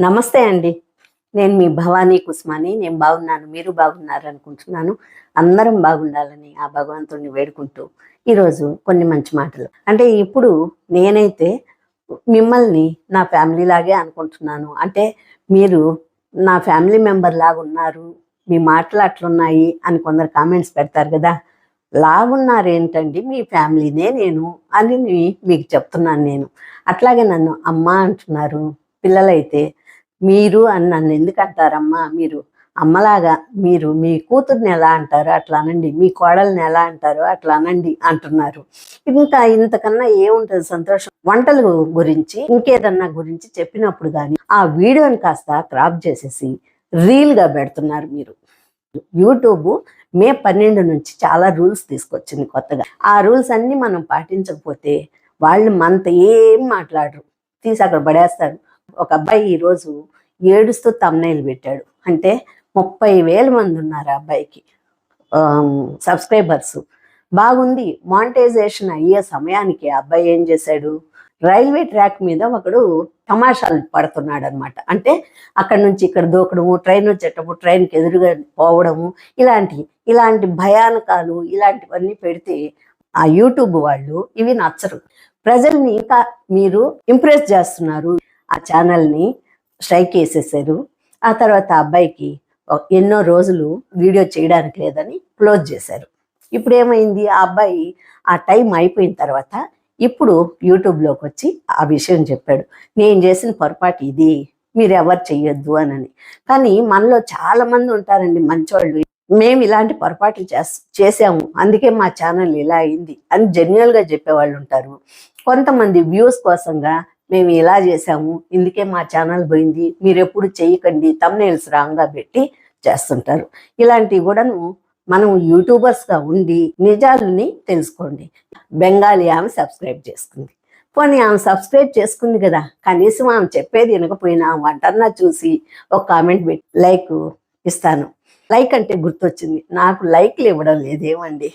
నమస్తే అండి. నేను మీ భవానీ కుస్మాని. నేను బాగున్నాను. మీరు బాగున్నారు అనుకుంటున్నాను. అందరం బాగుండాలని ఆ భగవంతుడిని వేడుకుంటూ ఈరోజు కొన్ని మంచి మాటలు. అంటే ఇప్పుడు నేనైతే మిమ్మల్ని నా ఫ్యామిలీ లాగే అనుకుంటున్నాను. అంటే మీరు నా ఫ్యామిలీ మెంబర్ లాగా ఉన్నారు. మీ మాటలు అట్లున్నాయి అని కొందరు కామెంట్స్ పెడతారు కదా. లాగున్నారేంటండి? మీ ఫ్యామిలీనే నేను అని మీకు చెప్తున్నాను నేను. అట్లాగే నన్ను అమ్మ అంటున్నారు. పిల్లలైతే మీరు అని నన్ను ఎందుకు అంటారమ్మా? మీరు అమ్మలాగా మీరు మీ కూతుర్ని ఎలా అంటారు? అట్లా అనండి. మీ కోడల్ని ఎలా అంటారు? అట్లా అనండి అంటున్నారు. ఇంకా ఇంతకన్నా ఏముంటుంది సంతోషం? వంటల గురించి ఇంకేదన్నా గురించి చెప్పినప్పుడు కానీ ఆ వీడియోని కాస్త క్రాప్ చేసేసి రీల్గా పెడుతున్నారు మీరు. యూట్యూబ్ మే పన్నెండు నుంచి చాలా రూల్స్ తీసుకొచ్చింది కొత్తగా. ఆ రూల్స్ అన్ని మనం పాటించకపోతే వాళ్ళు మనతో ఏం మాట్లాడరు. తీసి అక్కడ పడేస్తారు. ఒక అబ్బాయి ఈరోజు ఏడుస్తూ తమ్నైల్ పెట్టాడు. అంటే ముప్పై వేల మంది ఉన్నారు ఆ అబ్బాయికి సబ్స్క్రైబర్స్ బాగుంది. మానిటైజేషన్ అయ్యే సమయానికి ఆ అబ్బాయి ఏం చేశాడు? రైల్వే ట్రాక్ మీద ఒకడు తమాషాలు పడుతున్నాడు అనమాట అంటే అక్కడ నుంచి ఇక్కడ దూకడము ట్రైన్ వచ్చేటప్పుడు ట్రైన్కి ఎదురుగా పోవడము ఇలాంటి ఇలాంటి భయానకాలు ఇలాంటివన్నీ పెడితే ఆ యూట్యూబ్ వాళ్ళు ఇవి నచ్చరు. ప్రజల్ని ఇంకా మీరు ఇంప్రెస్ చేస్తున్నారు. ఆ ఛానల్ని స్ట్రైక్ వేసేసారు ఆ తర్వాత ఆ అబ్బాయికి ఎన్నో రోజులు వీడియో చేయడానికి లేదని క్లోజ్ చేశారు. ఇప్పుడు ఏమైంది? ఆ అబ్బాయి ఆ టైం అయిపోయిన తర్వాత ఇప్పుడు యూట్యూబ్లోకి వచ్చి ఆ విషయం చెప్పాడు. నేను చేసిన పొరపాటు ఇది. మీరు ఎవరు చెయ్యొద్దు అనని. కానీ మనలో చాలామంది ఉంటారండి మంచోళ్ళు. మేము ఇలాంటి పొరపాట్లు చేస్ చేసాము అందుకే మా ఛానల్ ఇలా అయింది అని జెన్యువల్గా చెప్పేవాళ్ళు ఉంటారు. కొంతమంది వ్యూస్ కోసంగా మేము ఇలా చేసాము ఇందుకే మా ఛానల్ పోయింది మీరు ఎప్పుడు చేయకండి తమ్నేల్స్ రాంగ్గా పెట్టి చేస్తుంటారు. ఇలాంటివి కూడాను మనం యూట్యూబర్స్గా ఉండి నిజాలని తెలుసుకోండి. బెంగాలీ ఆమె సబ్స్క్రైబ్ చేసుకుంది. పోనీ ఆమె సబ్స్క్రైబ్ చేసుకుంది కదా కనీసం ఆమె చెప్పేది వినకపోయినా వంటన్నా చూసి ఒక కామెంట్ పెట్టి లైక్ ఇస్తాను. లైక్ అంటే గుర్తొచ్చింది నాకు లైక్లు ఇవ్వడం లేదేమండి.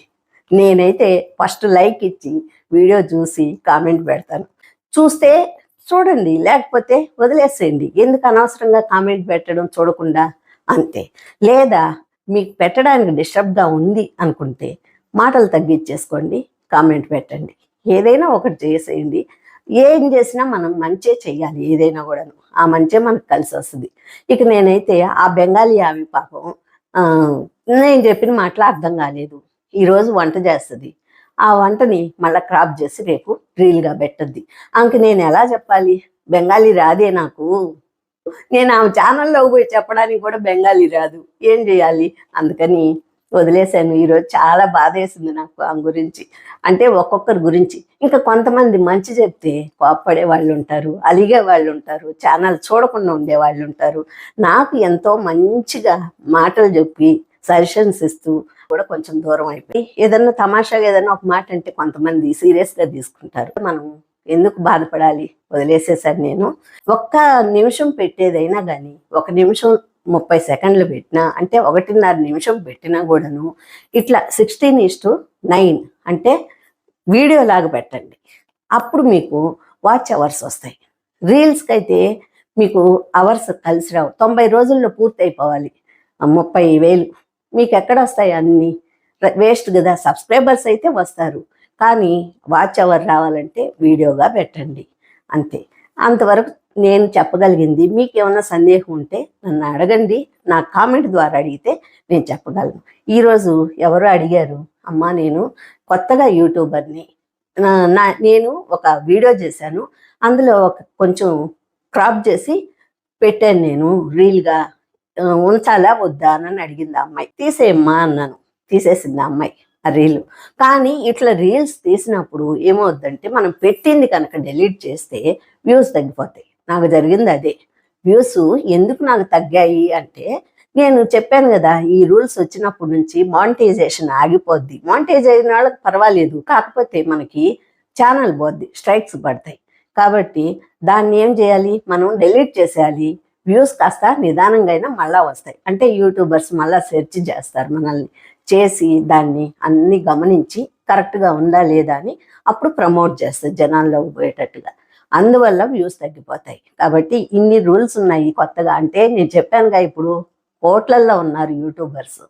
నేనైతే ఫస్ట్ లైక్ ఇచ్చి వీడియో చూసి కామెంట్ పెడతాను. చూస్తే చూడండి లేకపోతే వదిలేసేయండి. ఎందుకు అనవసరంగా కామెంట్ పెట్టడం చూడకుండా? అంతే. లేదా మీకు పెట్టడానికి డిస్టర్బ్గా ఉంది అనుకుంటే మాటలు తగ్గించేసుకోండి కామెంట్ పెట్టండి. ఏదైనా ఒకటి చేసేయండి. ఏం చేసినా మనం మంచే చెయ్యాలి ఏదైనా కూడాను. ఆ మంచే మనకు కలిసి వస్తుంది. ఇక నేనైతే ఆ బెంగాలీ ఆవి పాపం నేను చెప్పిన మాటలు అర్థం కాలేదు. ఈరోజు వంట చేస్తుంది. ఆ వంటని మళ్ళీ క్రాప్ చేసి రేపు రీల్గా పెట్టద్ది. ఆమెకి నేను ఎలా చెప్పాలి? బెంగాలీ రాదే నాకు. నేను ఆమె ఛానల్లో పోయి చెప్పడానికి కూడా బెంగాలీ రాదు. ఏం చేయాలి? అందుకని వదిలేశాను. ఈరోజు చాలా బాధ వేసింది నాకు ఆమె గురించి. అంటే ఒక్కొక్కరి గురించి. ఇంకా కొంతమంది మంచి చెప్తే కోప్పడే వాళ్ళు ఉంటారు అలిగే వాళ్ళు ఉంటారు ఛానల్ చూడకుండా ఉండే వాళ్ళు ఉంటారు. నాకు ఎంతో మంచిగా మాటలు చెప్పి సజెషన్స్ ఇస్తూ కూడా కొంచెం దూరం అయిపోయి. ఏదన్నా తమాషాగా ఏదన్నా ఒక మాట అంటే కొంతమంది సీరియస్గా తీసుకుంటారు. మనం ఎందుకు బాధపడాలి? వదిలేసేసాను నేను. ఒక్క నిమిషం పెట్టేదైనా కానీ ఒక నిమిషం ముప్పై సెకండ్లు పెట్టినా అంటే ఒకటిన్నర నిమిషం పెట్టినా కూడాను ఇట్లా సిక్స్టీన్ ఈస్ టు నైన్ అంటే వీడియో లాగా పెట్టండి. అప్పుడు మీకు వాచ్ అవర్స్ వస్తాయి. రీల్స్కి అయితే మీకు అవర్స్ కలిసి రావు. తొంభై రోజుల్లో పూర్తి అయిపోవాలి ముప్పై వేలు మీకు ఎక్కడ వస్తాయి అన్ని వేస్ట్ కదా సబ్స్క్రైబర్స్ అయితే వస్తారు. కానీ వాచ్ అవర్ రావాలంటే వీడియోగా పెట్టండి. అంతే. అంతవరకు నేను చెప్పగలిగింది. మీకు ఏమైనా సందేహం ఉంటే నన్ను అడగండి. నా కామెంట్ ద్వారా అడిగితే నేను చెప్పగలను. ఈరోజు ఎవరో అడిగారు? అమ్మా నేను కొత్తగా యూట్యూబర్ని. నా- నేను ఒక వీడియో చేశాను. అందులో ఒక కొంచెం క్రాప్ చేసి పెట్టాను నేను రీల్గా. ఉంచాలా? వద్దా? అని అడిగింది ఆ అమ్మాయి. తీసేయమ్మా అన్నాను. తీసేసింది ఆ అమ్మాయి ఆ రీల్. కానీ ఇట్లా రీల్స్ తీసినప్పుడు ఏమవుద్దంటే మనం పెట్టింది కనుక డెలీట్ చేస్తే వ్యూస్ తగ్గిపోతాయి. నాకు జరిగింది అదే. వ్యూస్ ఎందుకు నాకు తగ్గాయి అంటే నేను చెప్పాను కదా ఈ రూల్స్ వచ్చినప్పటి నుంచి మానిటైజేషన్ ఆగిపోద్ది. మానిటైజ్ అయిన వాళ్ళకి పర్వాలేదు. కాకపోతే మనకి ఛానల్ పోద్ది స్ట్రైక్స్ పడతాయి. కాబట్టి దాన్ని ఏం చేయాలి? మనం డెలీట్ చేసేయాలి. వ్యూస్ కాస్త నిదానంగా అయినా మళ్ళా వస్తాయి. అంటే యూట్యూబర్స్ మళ్ళా సెర్చ్ చేస్తారు మనల్ని. చేసి దాన్ని అన్ని గమనించి కరెక్ట్గా ఉందా లేదా అని అప్పుడు ప్రమోట్ చేస్తారు జనాల్లోకి పోయేటట్టుగా. అందువల్ల వ్యూస్ తగ్గిపోతాయి. కాబట్టి ఇన్ని రూల్స్ ఉన్నాయి కొత్తగా. అంటే నేను చెప్పానుగా ఇప్పుడు కోట్లల్లో ఉన్నారు యూట్యూబర్స్.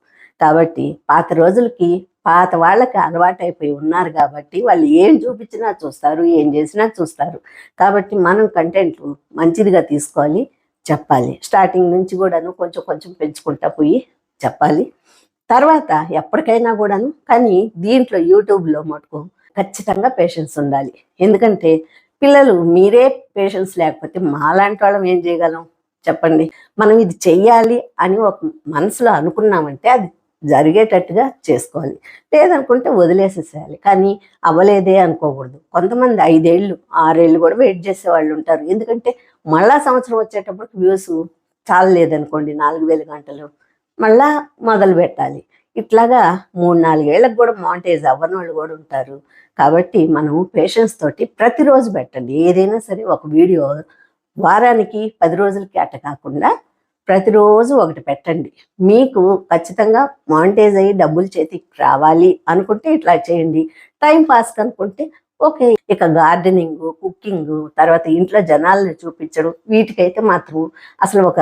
కాబట్టి పాత రోజులకి పాత వాళ్ళకి అలవాటైపోయి ఉన్నారు కాబట్టి వాళ్ళు ఏం చూపించినా చూస్తారు ఏం చేసినా చూస్తారు. కాబట్టి మనం కంటెంట్ మంచిదిగా తీసుకోవాలి. చెప్పాలి. స్టార్టింగ్ నుంచి కూడాను కొంచెం కొంచెం పెంచుకుంటా పోయి చెప్పాలి. తర్వాత ఎప్పటికైనా కూడాను కానీ దీంట్లో యూట్యూబ్లో మటుకు ఖచ్చితంగా పేషెన్స్ ఉండాలి. ఎందుకంటే పిల్లలు మీరే పేషెన్స్ లేకపోతే మాలాంటి వాళ్ళం ఏం చేయగలం? చెప్పండి. మనం ఇది చెయ్యాలి అని ఒక మనసులో అనుకున్నామంటే అది జరిగేటట్టుగా చేసుకోవాలి. లేదనుకుంటే వదిలేసేసేయాలి. కానీ అవ్వలేదే అనుకోకూడదు. కొంతమంది ఐదేళ్ళు ఆరేళ్ళు కూడా వెయిట్ చేసే వాళ్ళు ఉంటారు. ఎందుకంటే మళ్ళా సంవత్సరం వచ్చేటప్పటికి వ్యూస్ చాలలేదనుకోండి. నాలుగు వేల గంటలు మళ్ళా మొదలు పెట్టాలి. ఇట్లాగా మూడు నాలుగేళ్ళకు కూడా మాంటేజ్ అవ్వని వాళ్ళు కూడా ఉంటారు. కాబట్టి మనం పేషెన్స్ తోటి ప్రతిరోజు పెట్టండి. ఏదైనా సరే ఒక వీడియో వారానికి పది రోజులకి అట్ట కాకుండా ప్రతిరోజు ఒకటి పెట్టండి. మీకు ఖచ్చితంగా మానిటైజ్ అయ్యి డబ్బులు చేతికి రావాలి అనుకుంటే ఇట్లా చేయండి. టైం పాస్ అనుకుంటే ఓకే. ఇక గార్డెనింగ్ కుకింగ్ తర్వాత ఇంట్లో జనాలను చూపించడం వీటికైతే మాత్రం అసలు ఒక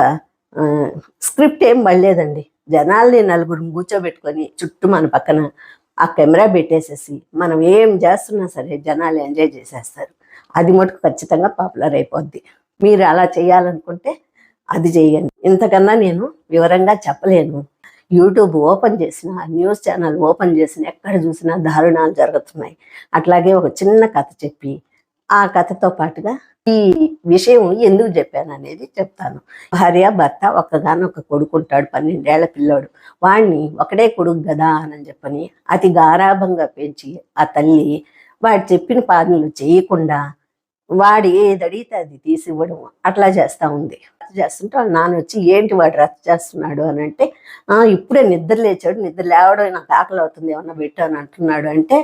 స్క్రిప్ట్ ఏం పడలేదండి. జనాల్ని నలుగురు కూర్చోబెట్టుకొని చుట్టూ మన పక్కన ఆ కెమెరా పెట్టేసేసి మనం ఏం చేస్తున్నా సరే జనాలు ఎంజాయ్ చేసేస్తారు. అది మటుకు ఖచ్చితంగా పాపులర్ అయిపోద్ది. మీరు అలా చేయాలనుకుంటే అది చేయండి. ఇంతకన్నా నేను వివరంగా చెప్పలేను. యూట్యూబ్ ఓపెన్ చేసిన న్యూస్ ఛానల్ ఓపెన్ చేసిన ఎక్కడ చూసినా దారుణాలు జరుగుతున్నాయి. అట్లాగే ఒక చిన్న కథ చెప్పి ఆ కథతో పాటుగా ఈ విషయం ఎందుకు చెప్పాను అనేది చెప్తాను. భార్య భర్త ఒక్కగానొక్క కొడుకుంటాడు పన్నెండేళ్ళ పిల్లోడు. వాడిని ఒకడే కొడుకు కదా అని చెప్పని అతి గారాభంగా పెంచి ఆ తల్లి వాడు చెప్పిన పనులు చేయకుండా వాడు ఏది అడిగితే అది తీసి ఇవ్వడం అట్లా చేస్తూ ఉంది. రచ్చ చేస్తుంటే వాళ్ళ నాన్న వచ్చి ఏంటి వాడు రచ్చ చేస్తున్నాడు? అని అంటే "ఆ, ఇప్పుడే నిద్ర లేచాడు నిద్ర లేవడం నాకు ఆకలి అవుతుంది ఏమన్నా పెట్టు అని అంటున్నాడు. అంటే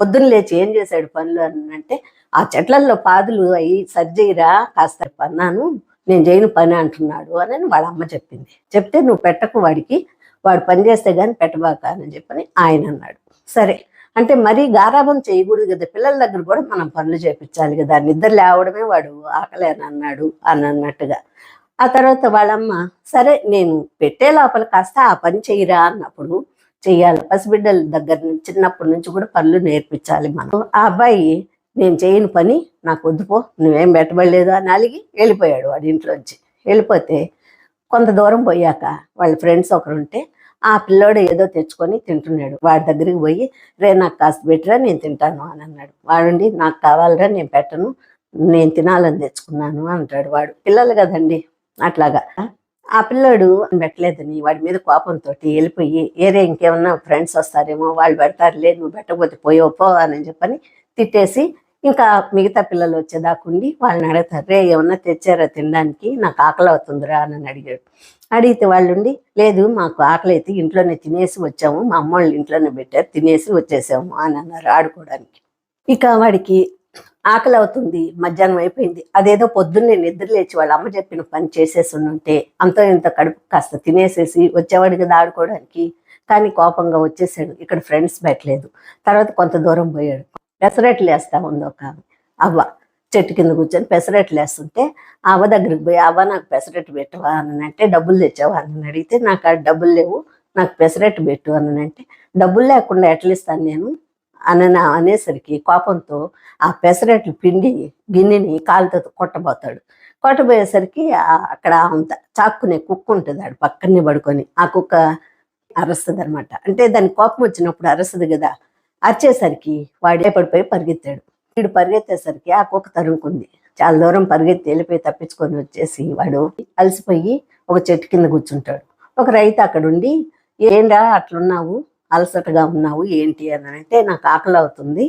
పొద్దున్న లేచి ఏం చేశాడు పనులు అని అంటే ఆ చెట్లల్లో పాదులు అయ్యి సర్జయిరా కాస్త పన్నాను నేను చేయను పని అంటున్నాడు అని వాళ్ళ అమ్మ చెప్పింది. చెప్తే నువ్వు పెట్టకు వాడికి వాడు పని చేస్తే కానీ పెట్టబాక అని చెప్పని ఆయన అన్నాడు. సరే. అంటే మరీ గారాబం చేయకూడదు కదా పిల్లల దగ్గర కూడా మనం పనులు చేపించాలి కదా నిద్ర లేవడమే వాడు ఆకలే అని అన్నాడు అని అన్నట్టుగా. ఆ తర్వాత వాళ్ళమ్మ సరే నేను పెట్టే లోపల కాస్త ఆ పని చెయ్యరా అన్నప్పుడు చెయ్యాలి. పసిబిడ్డల దగ్గర నుంచి చిన్నప్పటి నుంచి కూడా పనులు నేర్పించాలి మనం. ఆ అబ్బాయి నేను చేయని పని నాకు వద్దుపో నువ్వేం పెట్టబడలేదు అని అలిగి వెళ్ళిపోయాడు వాడి ఇంట్లోంచి. వెళ్ళిపోతే కొంత దూరం పోయాక వాళ్ళ ఫ్రెండ్స్ ఒకరు ఉంటే ఆ పిల్లోడు ఏదో తెచ్చుకొని తింటున్నాడు. వాడి దగ్గరికి పోయి రే నాకు కాస్త పెట్టిరా నేను తింటాను అని అన్నాడు. వాడుండి నాకు కావాలిరా నేను పెట్టను నేను తినాలని తెచ్చుకున్నాను అంటాడు వాడు. పిల్లలు కదండి అట్లాగా. ఆ పిల్లోడు పెట్టలేదని వాడి మీద కోపంతో వెళ్ళిపోయి ఏరే ఇంకేమన్నా ఫ్రెండ్స్ వస్తారేమో వాళ్ళు పెడతారులే నువ్వు పెట్టకపోతే పోయో పో అని చెప్పని తిట్టేసి ఇంకా మిగతా పిల్లలు వచ్చేదాకుండి వాళ్ళని అడుగుతారు రే ఏమన్నా తెచ్చారా తినడానికి? నాకు ఆకలి అవుతుందిరా అని అడిగాడు. అడిగితే వాళ్ళుండి లేదు మాకు ఆకలి అయితే ఇంట్లోనే తినేసి వచ్చాము మా అమ్మ వాళ్ళు ఇంట్లోనే పెట్టారు తినేసి వచ్చేసాము అని అన్నారు ఆడుకోవడానికి. ఇక వాడికి ఆకలి అవుతుంది మధ్యాహ్నం అయిపోయింది. అదేదో పొద్దున్నే నిద్ర లేచి వాళ్ళ అమ్మ చెప్పిన పని చేసేసి ఉంటే అంతో ఇంత కడుపు కాస్త తినేసేసి వచ్చేవాడు కదా ఆడుకోవడానికి కానీ కోపంగా వచ్చేసాడు. ఇక్కడ ఫ్రెండ్స్ పెట్టలేదు. తర్వాత కొంత దూరం పోయాడు. పెసరెట్లు వేస్తా ఉంది ఒక అవ్వ చెట్టు కింద కూర్చొని పెసరెట్లు వేస్తుంటే అవ్వ దగ్గరికి పోయి అవ్వ నాకు పెసరట్టు పెట్టవా? అని అంటే డబ్బులు తెచ్చావా? అని అడిగితే నాకు ఆ డబ్బులు లేవు నాకు పెసరెట్టు పెట్టు అని అంటే డబ్బులు లేకుండా ఎట్లా ఇస్తాను నేను అని అనేసరికి కోపంతో ఆ పెసరట్లు పిండి గిన్నెని కాలుతో కొట్టబోతాడు. కొట్టబోయేసరికి అక్కడ చాక్కునే కుక్క ఉంటుంది ఆడు పక్కనే పడుకొని ఆ కుక్క అరుస్తుంది అనమాట అంటే దాని కోపం వచ్చినప్పుడు అరస్తుంది కదా. అరిచేసరికి వాడే పడిపోయి పరిగెత్తాడు. వీడు పరిగెత్తేసరికి ఆ కుక్క తరుముకుంది. చాలా దూరం పరిగెత్తి వెళ్ళిపోయి తప్పించుకొని వచ్చేసి వాడు అలసిపోయి ఒక చెట్టు కింద కూర్చుంటాడు. ఒక రైతు అక్కడ ఉండి ఏంరా అట్లున్నావు? అలసటగా ఉన్నావు ఏంటి అని అంటే నాకు ఆకలి అవుతుంది.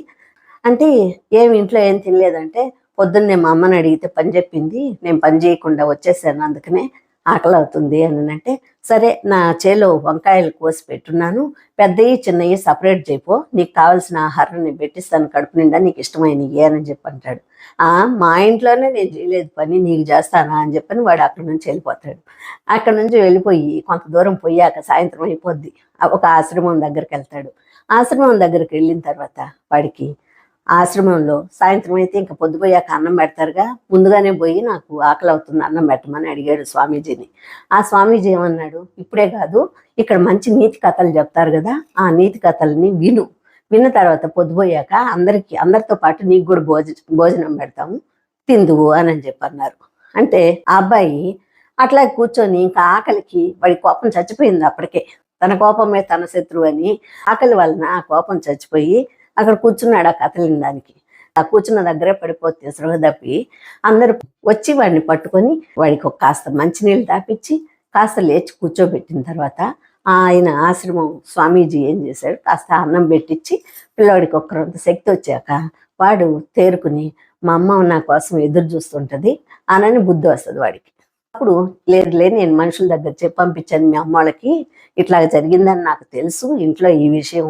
అంటే ఏమి ఇంట్లో ఏం తినలేదంటే పొద్దున్నే మా అమ్మని అడిగితే పని చెప్పింది. నేను పని చేయకుండా వచ్చేసాను అందుకనే ఆకలి అవుతుంది అని అంటే సరే నా చేలో వంకాయలు కోసి పెట్టున్నాను. పెద్దవి చిన్నవి సపరేట్ చేయిపో నీకు కావాల్సిన ఆహారం నేను పెట్టిస్తాను. కడుపు నిండా నీకు ఇష్టమైనవి అని చెప్పి అంటాడు. "ఆ, మా ఇంట్లోనే నేను చేయలేదు పని. నీకు చేస్తానా అని చెప్పని వాడు అక్కడి నుంచి వెళ్ళిపోతాడు. అక్కడి నుంచి వెళ్ళిపోయి కొంత దూరం పోయాక సాయంత్రం అయిపోద్ది. ఒక ఆశ్రమం దగ్గరికి వెళ్తాడు. ఆశ్రమం దగ్గరికి వెళ్ళిన తర్వాత వాడికి ఆశ్రమంలో సాయంత్రం అయితే ఇంకా పొద్దుపోయాక అన్నం పెడతారుగా. ముందుగానే పోయి నాకు ఆకలి అవుతుంది అన్నం పెట్టమని అడిగాడు స్వామీజీని. ఆ స్వామీజీ ఏమన్నాడు? ఇప్పుడే కాదు ఇక్కడ మంచి నీతి కథలు చెప్తారు కదా ఆ నీతి కథల్ని విను. విన్న తర్వాత పొద్దుపోయాక అందరికి అందరితో పాటు నీకు కూడా భోజ భోజనం పెడతాము తిందువు అని అని అంటే ఆ అబ్బాయి అట్లా కూర్చొని ఇంకా ఆకలికి వాడి కోపం చచ్చిపోయింది అప్పటికే. తన కోపమే తన శత్రువు అని ఆకలి వలన ఆ కోపం చచ్చిపోయి అక్కడ కూర్చున్నాడు ఆ కథ దానికి ఆ కూర్చున్న దగ్గరే పడిపోతే సృహ తప్పి అందరు వచ్చి వాడిని పట్టుకొని వాడికి ఒక కాస్త మంచినీళ్ళు తాపించి కాస్త లేచి కూర్చోబెట్టిన తర్వాత ఆయన ఆశ్రమం స్వామీజీ ఏం చేశాడు? కాస్త అన్నం పెట్టించి పిల్లవాడికి ఒక్కరంత శక్తి వచ్చాక వాడు తేరుకుని మా అమ్మ నా కోసం ఎదురు చూస్తుంటది అనని బుద్ధి వస్తుంది వాడికి. అప్పుడు లేదు లేదు నేను మనుషుల దగ్గర చెప్పి పంపించాను మీ అమ్మ వాళ్ళకి. ఇట్లా జరిగిందని నాకు తెలుసు ఇంట్లో ఈ విషయం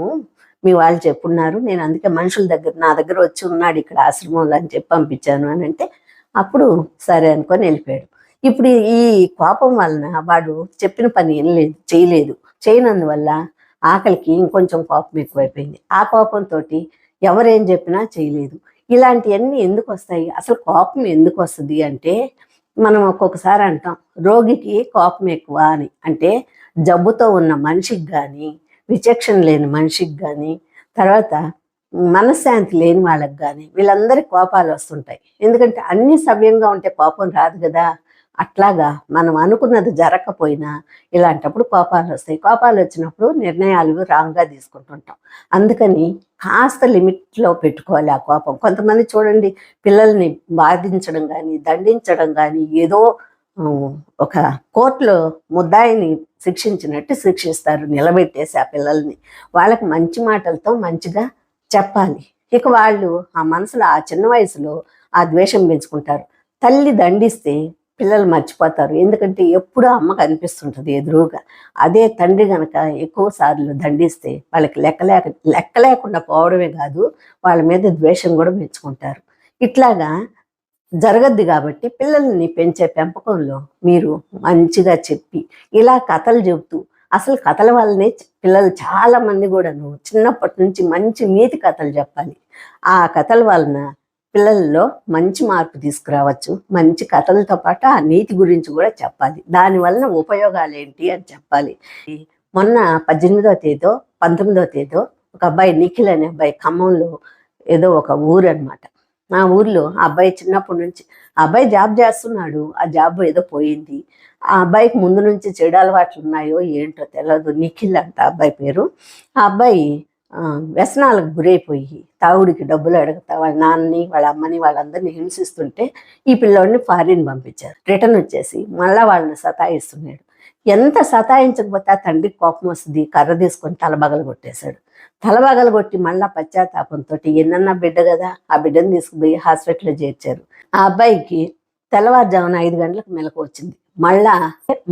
మీ వాళ్ళు చెప్పున్నారు. నేను అందుకే మనుషుల దగ్గర నా దగ్గర వచ్చి ఉన్నాడు ఇక్కడ ఆశ్రమంలో అని చెప్పి పంపించాను అని అంటే అప్పుడు సరే అనుకొని వెళ్ళిపోయాడు. ఇప్పుడు ఈ కోపం వలన వాడు చెప్పిన పని ఏం లేదు చేయలేదు. చేయనందువల్ల ఆకలికి ఇంకొంచెం కోపం ఎక్కువైపోయింది. ఆ కోపంతో ఎవరేం చెప్పినా చేయలేదు. ఇలాంటివన్నీ ఎందుకు వస్తాయి? అసలు కోపం ఎందుకు వస్తుంది అంటే మనం ఒక్కొక్కసారి అంటాం రోగికి కోపం ఎక్కువ అని. అంటే జబ్బుతో ఉన్న మనిషికి కానీ విచక్షణ లేని మనిషికి కానీ తర్వాత మనశ్శాంతి లేని వాళ్ళకి కానీ వీళ్ళందరి కోపాలు వస్తుంటాయి. ఎందుకంటే అన్ని సవ్యంగా ఉంటే కోపం రాదు కదా. అట్లాగా మనం అనుకున్నది జరగకపోయినా ఇలాంటప్పుడు కోపాలు వస్తాయి. కోపాలు వచ్చినప్పుడు నిర్ణయాలు రాంగ్గా తీసుకుంటుంటాం. అందుకని కాస్త లిమిట్లో పెట్టుకోవాలి ఆ కోపం. కొంతమంది చూడండి పిల్లల్ని బాధించడం కానీ దండించడం కానీ ఏదో ఒక కోర్టులో ముద్దాయిని శిక్షించినట్టు శిక్షిస్తారు నిలబెట్టేసి ఆ పిల్లల్ని. వాళ్ళకి మంచి మాటలతో మంచిగా చెప్పాలి. ఇక వాళ్ళు ఆ మనసులో ఆ చిన్న వయసులో ఆ ద్వేషం పెంచుకుంటారు. తల్లి దండిస్తే పిల్లలు మర్చిపోతారు. ఎందుకంటే ఎప్పుడూ అమ్మ కనిపిస్తుంటుంది ఎదురుగా. అదే తండ్రి గనక ఎక్కువ సార్లు దండిస్తే వాళ్ళకి లెక్క లేక లెక్క లేకుండా పోవడమే కాదు వాళ్ళ మీద ద్వేషం కూడా పెంచుకుంటారు. ఇట్లాగా జరగద్ది కాబట్టి పిల్లల్ని పెంచే పెంపకంలో మీరు మంచిగా చెప్పి ఇలా కథలు చెబుతూ అసలు కథల వల్లనే పిల్లలు చాలా మంది కూడాను చిన్నప్పటి నుంచి మంచి నీతి కథలు చెప్పాలి. ఆ కథల వలన పిల్లల్లో మంచి మార్పు తీసుకురావచ్చు. మంచి కథలతో పాటు ఆ నీతి గురించి కూడా చెప్పాలి. దాని వలన ఉపయోగాలు ఏంటి అని చెప్పాలి. మొన్న పద్దెనిమిదో తేదో పంతొమ్మిదో తేదో ఒక అబ్బాయి నిఖిల్ అనే అబ్బాయి ఖమ్మంలో ఏదో ఒక ఊరు అనమాట మా ఊర్లో ఆ అబ్బాయి చిన్నప్పటి నుంచి ఆ అబ్బాయి జాబ్ చేస్తున్నాడు ఆ జాబ్ ఏదో పోయింది. ఆ అబ్బాయికి ముందు నుంచి చెడు అలవాట్లు ఉన్నాయో ఏంటో తెలియదు నిఖిల్ అంట అబ్బాయి పేరు. ఆ అబ్బాయి వ్యసనాలకు గురైపోయి తాగుడికి డబ్బులు అడుగుతా వాళ్ళ నాన్నని వాళ్ళ అమ్మని వాళ్ళందరినీ హింసిస్తుంటే ఈ పిల్లోడిని ఫారిన్ పంపించారు. రిటర్న్ వచ్చేసి మళ్ళా వాళ్ళని సతాయిస్తున్నాడు. ఎంత సతాయించకపోతే ఆ తండ్రికి కోపం వస్తుంది. కర్ర తీసుకొని తలబగలు కొట్టేశాడు తలబగలు కొట్టి మళ్ళా పశ్చాత్తాపంతో ఎన్నన్నా బిడ్డ కదా ఆ బిడ్డను తీసుకుపోయి హాస్పిటల్లో చేర్చారు. ఆ అబ్బాయికి తెల్లవారుజామున ఐదు గంటలకు మెలకు వచ్చింది. మళ్ళా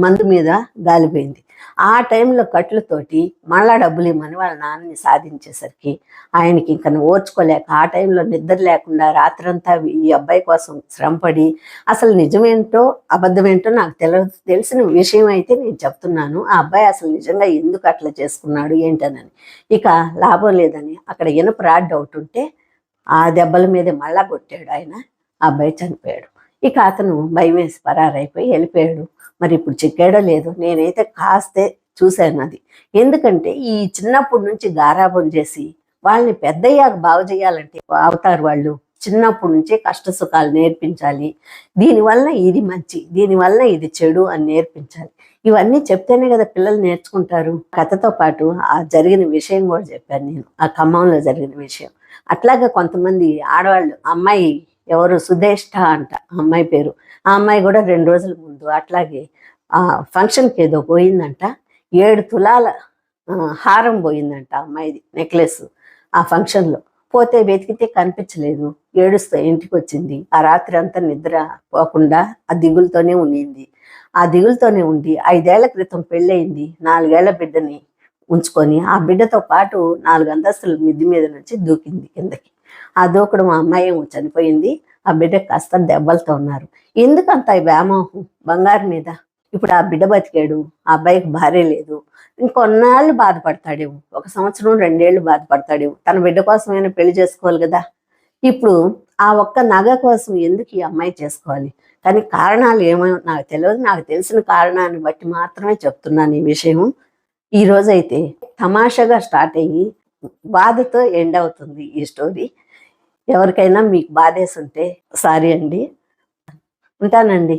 మందు మీద గాలిపోయింది. ఆ టైంలో కట్లతోటి మళ్ళా డబ్బులు ఇమ్మని వాళ్ళ నాన్నని సాధించేసరికి ఆయనకి ఇంకా ఓర్చుకోలేక ఆ టైంలో నిద్ర లేకుండా రాత్రంతా ఈ అబ్బాయి కోసం శ్రమపడి అసలు నిజమేంటో అబద్ధమేంటో నాకు తెల తెలిసిన విషయం అయితే నేను చెప్తున్నాను. ఆ అబ్బాయి అసలు నిజంగా ఎందుకు అట్లా చేసుకున్నాడు ఏంటనని. ఇక లాభం లేదని అక్కడ ఇనప రాడ్ ఒకటి ఉంటే ఆ దెబ్బల మీద మళ్ళా కొట్టాడు ఆయన. ఆ అబ్బాయి చనిపోయాడు. ఇక అతను భయం వేసి పరారైపోయి వెళ్ళిపోయాడు. మరి ఇప్పుడు చిక్కాడో లేదు నేనైతే కాస్తే చూశాను అది. ఎందుకంటే ఈ చిన్నప్పటి నుంచి గారాబం చేసి వాళ్ళని పెద్దయ్యాక బాగు చేయాలంటే అవుతారు వాళ్ళు. చిన్నప్పటి నుంచే కష్ట సుఖాలు నేర్పించాలి. దీనివల్ల ఇది మంచి దీనివల్ల ఇది చెడు అని నేర్పించాలి. ఇవన్నీ చెప్తేనే కదా పిల్లలు నేర్చుకుంటారు. కథతో పాటు ఆ జరిగిన విషయం కూడా చెప్పాను నేను. ఆ ఖమ్మంలో జరిగిన విషయం. అట్లాగే కొంతమంది ఆడవాళ్ళు అమ్మాయి ఎవరు సుధేష్ట అంట ఆ అమ్మాయి పేరు. ఆ అమ్మాయి కూడా రెండు రోజుల ముందు అట్లాగే ఆ ఫంక్షన్కి ఏదో పోయిందంట ఏడు తులాల హారం పోయిందంట అమ్మాయిది నెక్లెస్ ఆ ఫంక్షన్లో. పోతే వెతికితే కనిపించలేదు ఏడుస్తూ ఇంటికి వచ్చింది ఆ రాత్రి అంతా నిద్ర పోకుండా ఆ దిగులతోనే ఉండింది ఆ దిగులతోనే ఉండి ఐదేళ్ళ క్రితం పెళ్ళయింది నాలుగేళ్ళ బిడ్డని ఉంచుకొని ఆ బిడ్డతో పాటు నాలుగు అంతస్తుల మిద్ది మీద నుంచి దూకింది కిందకి. ఆ దూకుడు మా అమ్మాయి చనిపోయింది. ఆ బిడ్డ కాస్త దెబ్బలతో ఉన్నారు. ఎందుకంత ఈ వ్యామోహం బంగారు మీద? ఇప్పుడు ఆ బిడ్డ బతికాడు ఆ అబ్బాయికి భార్య లేదు. ఇంకొన్నాళ్ళు బాధపడతాడేమో. ఒక సంవత్సరం రెండేళ్ళు బాధపడతాడేమో. తన బిడ్డ కోసమైనా పెళ్ళి చేసుకోవాలి కదా? ఇప్పుడు ఆ ఒక్క నగ కోసం ఎందుకు ఈ అమ్మాయి చేసుకోవాలి? కానీ కారణాలు ఏమో నాకు తెలియదు నాకు తెలిసిన కారణాన్ని బట్టి మాత్రమే చెప్తున్నాను ఈ విషయం ఈ రోజైతే తమాషాగా స్టార్ట్ అయ్యి బాధతో ఎండ్ అవుతుంది ఈ స్టోరీ. ఎవరికైనా మీకు బాధేసి ఉంటే సారీ అండి. ఉంటానండి.